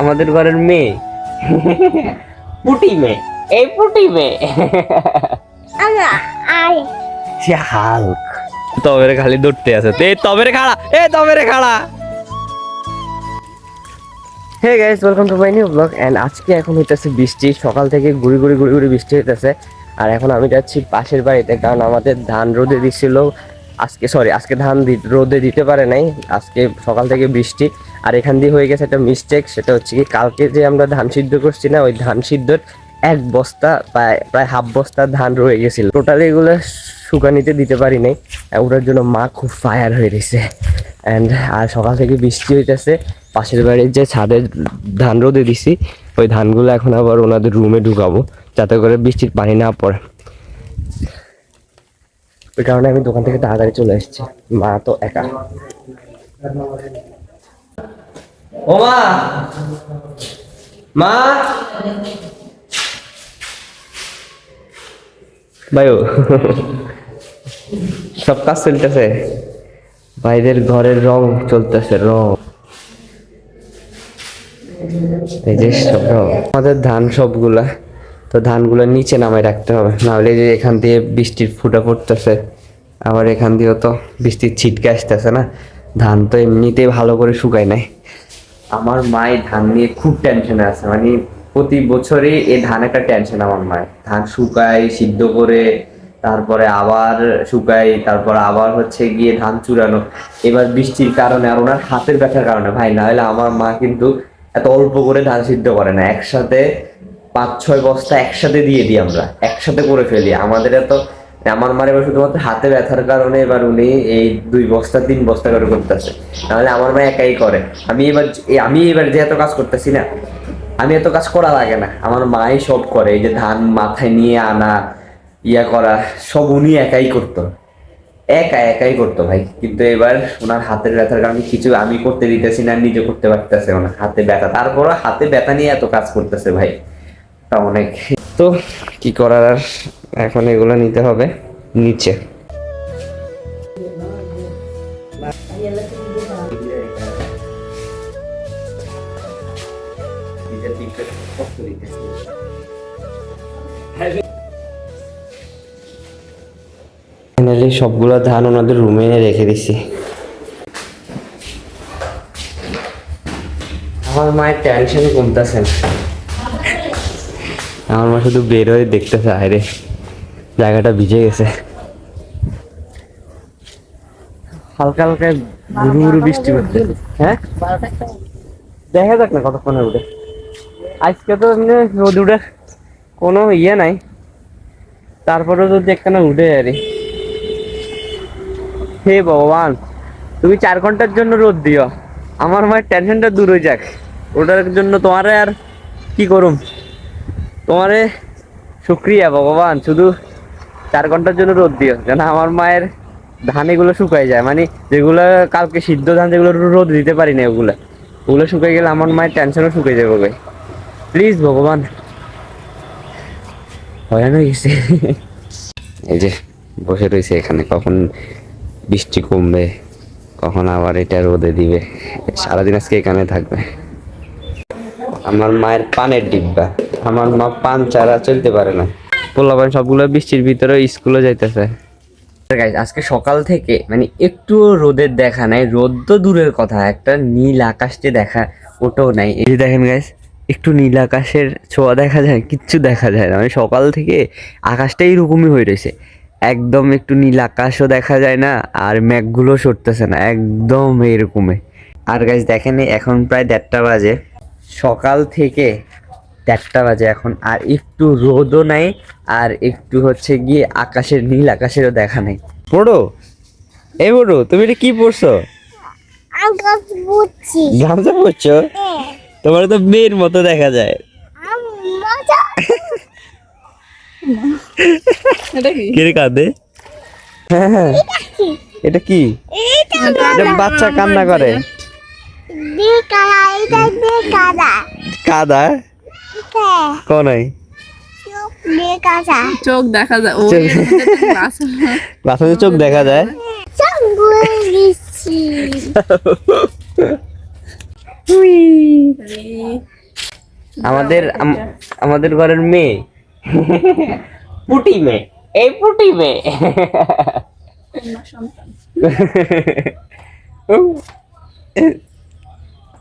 আমাদের ঘরের মেয়ে। পুটি মেয়ে। এই পুটি মেয়ে। আমরা আই সে হাল্ক। তবের খালি দৌড়তে আছে। তে তবের খাড়া এ তবের খাড়া hey guys welcome to my new blog and আজকে এখন হইতেছে বৃষ্টি। সকাল থেকে গুড়ি গুড়ি গুড়ি গুড়ি বৃষ্টি হইতেছে। আর এখন আমি যাচ্ছি পাশের বাড়িতে কারণ আমাদের ধান রোদে দিছিল। আজকে সরি আজকে ধান রোদে দিতে পারে নাই। আজকে সকাল থেকে বৃষ্টি। আর এখান দিয়ে হয়ে গেছে একটা মিস্টেক সেটা হচ্ছে কি, কালকে যে আমরা ধান সিদ্ধ করছি না, ওই ধান সিদ্ধর এক বস্তা, প্রায় প্রায় হাফ বস্তা ধান রয়ে গেছিল। টোটালি এগুলো শুকানিতে দিতে পারি নাই। ওটার জন্য মা খুব ফায়ার হয়ে গেছে অ্যান্ড আর সকাল থেকে বৃষ্টি হইতেছে। পাশের বাড়ির যে ছাদে ধান রোদে দিছি, ওই ধানগুলো এখন আবার ওনাদের রুমে ঢুকাবো, যাতে করে বৃষ্টির পানি না পড়ে। ওই কারণে আমি দোকান থেকে তাড়াতাড়ি চলে এসেছি। মা তো একা। ও মা! মা! সব কাজ চলতেছে। ভাইদের ঘরের রং চলতেছে, রং। এই যে সব রং। আমাদের ধান সবগুলা তো ধানগুলো নিচে নামায় রাখতে হবে। নাহলে যে এখান দিয়ে বৃষ্টির ফুটা পড়তেছে, আবার এখান দিয়েও তো বৃষ্টির ছিটকে আসতেছে না। ধান তো এমনিতেই ভালো করে শুকায় নাই। আমার মায়ের ধান নিয়ে খুব টেনশনে আছে। মানে প্রতি বছরই এই ধান একটা টেনশন আমার মায়ের। ধান শুকায়, সিদ্ধ করে, তারপরে আবার শুকাই তারপর আবার হচ্ছে গিয়ে ধান চুরানো। এবার বৃষ্টির কারণে আর ওনার হাতের ব্যথার কারণে। ভাই না হলে আমার মা কিন্তু এত অল্প করে ধান সিদ্ধ করে না। একসাথে পাঁচ ছয় বস্তা একসাথে দিয়ে দিই আমরা, একসাথে করে ফেলি। আমাদের এত, আমার মার এবার শুধুমাত্র হাতে ব্যথার কারণে এবার উনি এই দুই বস্তা, তিন বস্তা করে করতেছে। নাহলে আমার মা একাই করে। আমি এবার আমি এবার যে এত কাজ করতেছি না, আমি এত কাজ করা লাগে না। আমার মাই সব করে, এই যে ধান মাথায় নিয়ে আনা, ইয়া করা, সব উনি একাই করতো। একা একাই করতো ভাই। কিন্তু এবার ওনার হাতের ব্যথার কারণে কিছু আমি করতে দিতেছি না, নিজে করতে পারতেছে ওনার হাতে ব্যথা। তারপরও হাতে ব্যথা নিয়ে এত কাজ করতেছে ভাই। অনেক। তো কি করার আর? এখন এগুলো নিতে হবে নিচে। ফাইনালি সবগুলো ধান ওনাদের রুমে রেখে দিছি। আমার মায়ের টেনশন কমতেছে না আমার মা শুধু বের হয়ে দেখতেছে আরে জায়গাটা ভিজে গেছে। হালকা হালকা গুরু গুরু বৃষ্টি পড়ছে হ্যাঁ? দেখা যাক না কতক্ষণে উঠে আজকে তো এমনি রোদ উঠে কোনো ইয়ে নাই। তারপরে যদি একখানা উঠে আরে হে ভগবান, তুমি চার ঘণ্টার জন্য রোদ দিও। আমার মায়ের টেনশনটা দূর হয়ে যাক। ওটার জন্য তোমার আর কি করুম? তোমারে শুক্রিয়া, ভগবান। শুধু চার ঘণ্টার জন্য রোদ দিও, যেন আমার মায়ের ধান এগুলো শুকাই যায়। মানে যেগুলো কালকে সিদ্ধ ধান, যেগুলো রোদ দিতে পারি না ওগুলো ওগুলো শুকাই গেলে আমার মায়ের টেনশনও শুকাই যাবে ভাই প্লিজ ভগবান। হয়ে গেছে। এই যে বসে রয়েছে এখানে, কখন বৃষ্টি কমবে, কখন আবার এটা রোদে দিবে। সারাদিন আজকে এখানে থাকবে। আমার মায়ের পানের ডিব্বা। আমার মা পান ছাড়া চলতে পারে না। পোলাপান সবগুলো বৃষ্টির ভিতরে স্কুলে যাইতেছে। আজকে সকাল থেকে মানে একটু রোদের দেখা নাই, রোদ তো দূরের কথা, একটা নীল আকাশ যে দেখা, ওটাও নাই। এই দেখেন গাইজ একটু নীল আকাশের ছোঁয়া দেখা যায়, কিচ্ছু দেখা যায় না। মানে সকাল থেকে আকাশটা এইরকমই হয়ে রয়েছে। একদম একটু নীল আকাশও দেখা যায় না, আর মেঘগুলো সরতেছে না, একদম এরকমই। আর গাইজ দেখেন, এখন প্রায় দেড়টা বাজে। সকাল থেকে দেড়টা বাজে এখন আর একটু রোদও নাই আর একটু হচ্ছে গিয়ে আকাশের নীল আকাশেরও দেখা নাই। পড়ো এই পড়ো তুমি এটা কি পড়ছো। গামছা পড়ছো তোমার তো মেয়ের মতো দেখা যায়। কাঁদে? হ্যাঁ হ্যাঁ। এটা কি? এটা এটা বাচ্চা কান্না করে। কাদা? কোনাই বেকারা চোখ দেখা যায়। ও চোখ- দেখা যায়। আমাদের ঘরের মেয়ে। পুটি মেয়ে। এই পুটি মেয়ে।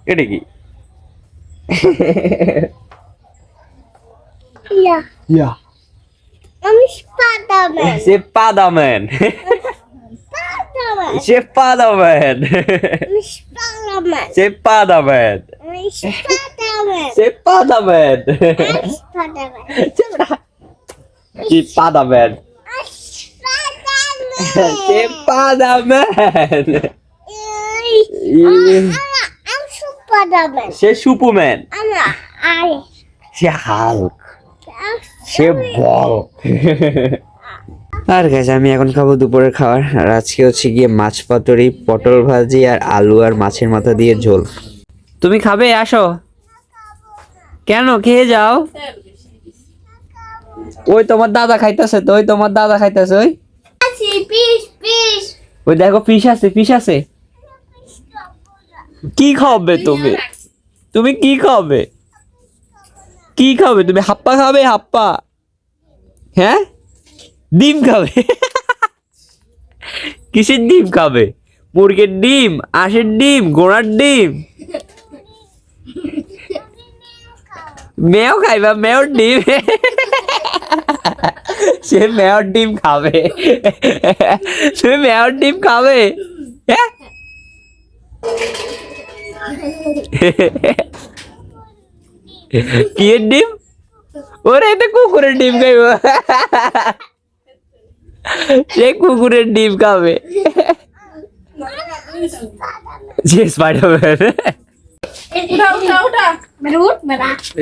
এটা কি ইয়া ইয়া আমি স্পাইডারম্যান সে পাদাম্যান স্পাইডারম্যান সে পাদাম্যান আমি স্পাইডারম্যান সে পাদাম্যান আমি স্পাইডারম্যান সে পাদাম্যান আমি স্পাইডারম্যান সে পাদাম্যান আমি স্পাইডারম্যান সে পাদাম্যান এই আমরা আমি স্পাইডারম্যান সে সুপুম্যান সে হাল্ক সে বল আর গাছ আমি এখন খাব দুপুরের খাবার। আর আজকে হচ্ছে গিয়ে মাছ পাতুরি পটল ভাজি আর আলু আর মাছের মাথা দিয়ে ঝোল। তুমি খাবে? আসো। কেন? খেয়ে যাও। ওই তোমার দাদা খাইতেছে তো ওই তোমার দাদা খাইতেছে ওই। ওই দেখো ফিশ আছে ফিশ আছে। কি খাবে তুমি? তুমি কি খাবে কি খাবে তুমি হাপ্পা খাবে হাপ্পা? হ্যাঁ? ডিম খাবে। কিসের ডিম খাবে? মুরগির ডিম আঁশের ডিম ঘোড়ার ডিম? মেয়েও খাইবা মেয়র ডিম। সে মেয়র ডিম খাবে। সে মেয়র ডিম খাবে। হ্যাঁ? কি ডিম? ওরে এটা কুকুরের ডিম খাইব। সে কুকুরের ডিম খাবে। যে স্পাইডারম্যান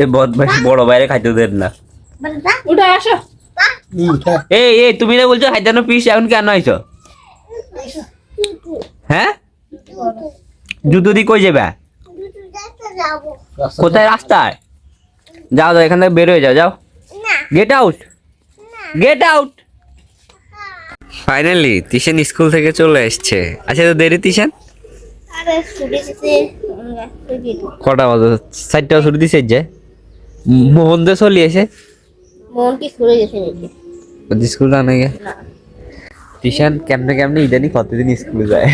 এ বদমাইশ বড় বাইরে খাইতে দেন না। উঠা আসো। এই এই তুমি না বলছো হাইদানো পিস এখন কেন আইছো? হ্যাঁ? জুতো দিয়ে কই যাবে কোথায় রাস্তায় যাও যাও এখান থেকে বের হয়ে যাও যাও get out get out finally Tishan school থেকে চলে এসছে আচ্ছা তো দেরি তিশান কটা বাজে চারটা ছুটি দিছে যে মোহন দে চলি আছে মন কি ছুটে গেছে নাকি স্কুল জানে গে তিশান কেমনে কেমনে ইদানি কতদিন স্কুলে যায়?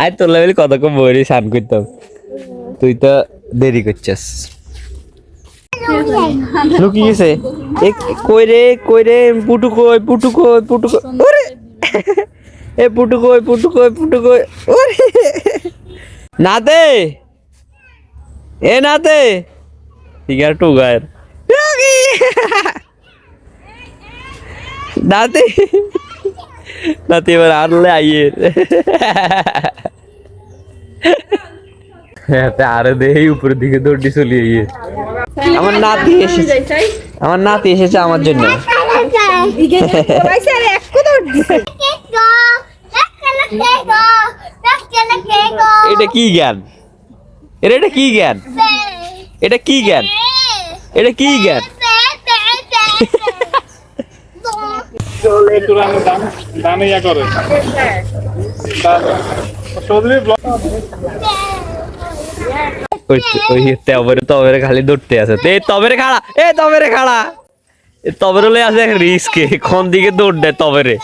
আর তোর লেভেল কতক্ষণ বই সান করতাম? তুই তো দেরি করছিস। লুকি গেছে এ কই রে কই রে পুটু কই পুটু কই পুটু কই ওরে! এ পুটু কই পুটু কই পুটু কই ওরে! নাতে! এ নাতে! ঠিক আছে টু গায়ের। নাতে নাতে এবার আনলে আইয়ে হ্যাঁ আরও দেই উপরের দিকে দৌড়ি চলে গিয়ে আমার নাতি এসেছে। আমার নাতি এসেছে আমার জন্য। এটা কি জ্ঞান? এটা কি জ্ঞান? এটা কি জ্ঞান? এটা কি জ্ঞান একটু রানে দান দানে ইয়া করে। চৌধুরী ব্লক ওই তবরে তবরে খালি দৌড়তে আছে। এ তবরে খাড়া এ তবরে খাড়া। এ তবরে লই আছে রিস্কে। কোন দিকে দৌড় দেয় তবরে?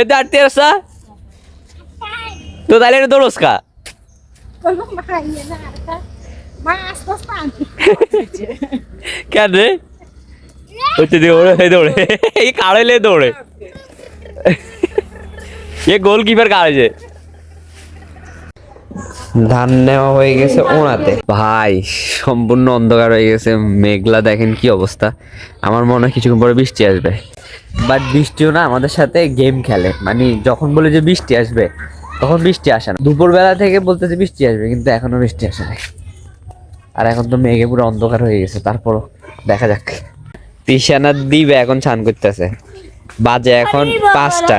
এ দাঁড়তে আসা তো তাহলে এটা দৌড়স কা। কেন রে? হচ্ছে দৌড়ে দৌড়ে। এই কাড়াইলে দৌড়ে। এ গোলকিপার কাড়েছে ধান নেওয়া হয়ে গেছে ওনাতে। ভাই সম্পূর্ণ অন্ধকার হয়ে গেছে মেঘলা দেখেন কি অবস্থা। আমার মনে হয় কিছুক্ষণ পরে বৃষ্টি আসবে। বাট বৃষ্টিও না আমাদের সাথে গেম খেলে। মানে যখন বলে যে বৃষ্টি আসবে তখন বৃষ্টি আসে না। দুপুরবেলা থেকে বলতেছে বৃষ্টি আসবে কিন্তু এখনও বৃষ্টি আসে না আর এখন তো মেঘে পুরো অন্ধকার হয়ে গেছে তারপর দেখা যাক। তিশানা দিবে এখন ছান করতেছে। বাজে এখন পাঁচটা।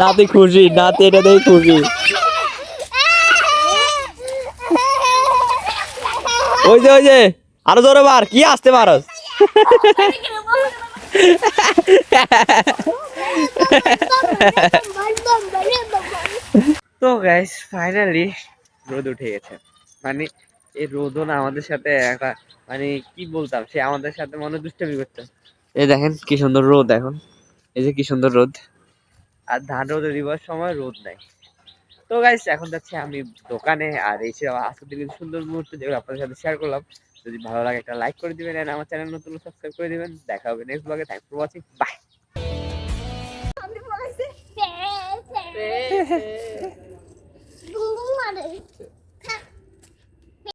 নাতি খুশি নাতি এটাতেই খুশি। ওই যে ওই যে আরও জোরে মার কি আসতে পারস? তো গাইস ফাইনালি রোদ উঠে গেছে। মানে এই রোদও না আমাদের সাথে একটা মানে কি বলতাম, সে আমাদের সাথে মনে দুষ্টামি করতো। এই দেখেন কি সুন্দর রোদ এখন। এই যে কি সুন্দর রোদ। আর ধান রোদ দিবার সময় রোদ নাই। তো গাইস এখন যাচ্ছি আমি দোকানে, আর আজকে কিছু সুন্দর মুহূর্ত যেগুলো আপনাদের সাথে শেয়ার করলাম যদি ভালো লাগে একটা লাইক করে দিবেন আর আমার চ্যানেল নতুন সাবস্ক্রাইব করে দিবেন। দেখা হবে নেক্সট ব্লগে থ্যাংক ফর ওয়াচিং বাই